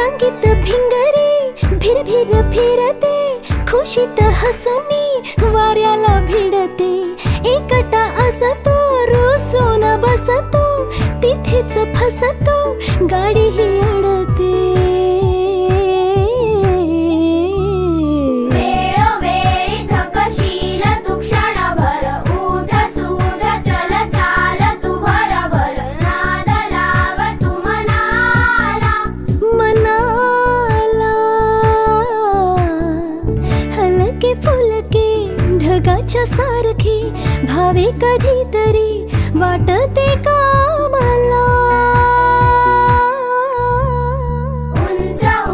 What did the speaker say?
भिंगरी भिर भिर फिरते खुशीत हसुनी वाऱ्याला भिडते. एकटा असतो रुसून बसतो तिथेच फसतो गाडी ही फुलके ढगाच्या सारखी भावे कधीतरी वाटते का?